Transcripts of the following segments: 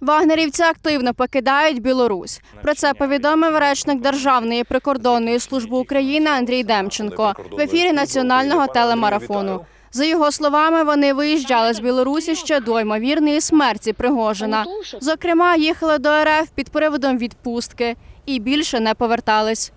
Вагнерівці активно покидають Білорусь. Про це повідомив речник Державної прикордонної служби України Андрій Демченко в ефірі національного телемарафону. За його словами, вони виїжджали з Білорусі ще до ймовірної смерті Пригожина. Зокрема, їхали до РФ під приводом відпустки і більше не повертались.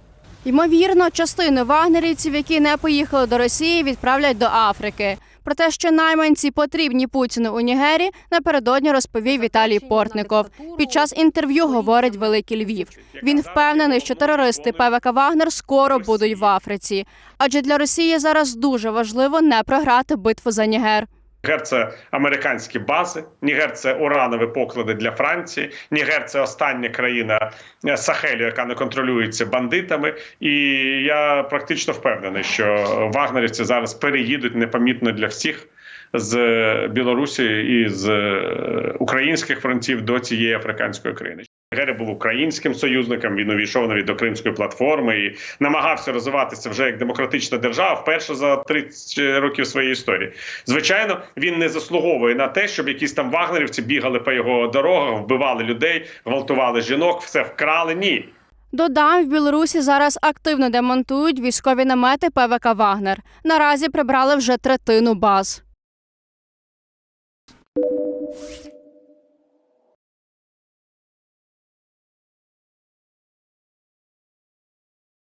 Ймовірно, частину вагнерівців, які не поїхали до Росії, відправлять до Африки. Про те, що найманці потрібні Путіну у Нігері, напередодні розповів Віталій Портников. Під час інтерв'ю говорить Великий Львів. Він впевнений, що терористи ПВК Вагнер скоро будуть в Африці. Адже для Росії зараз дуже важливо не програти битву за Нігер. Нігер це американські бази, Нігер це уранові поклади для Франції. Нігер це остання країна е, Сахелю, яка не контролюється бандитами. І я практично впевнений, що вагнерівці зараз переїдуть непомітно для всіх з Білорусі і з е, українських фронтів до цієї африканської країни. Нігерія був українським союзником. Він увійшов навіть до Кримської платформи і намагався розвиватися вже як демократична держава вперше за 30 років своєї історії. Звичайно, він не заслуговує на те, щоб якісь там вагнерівці бігали по його дорогах, вбивали людей, гвалтували жінок, все вкрали. Ні. Додам, в Білорусі зараз активно демонтують військові намети ПВК Вагнер. Наразі прибрали вже третину баз.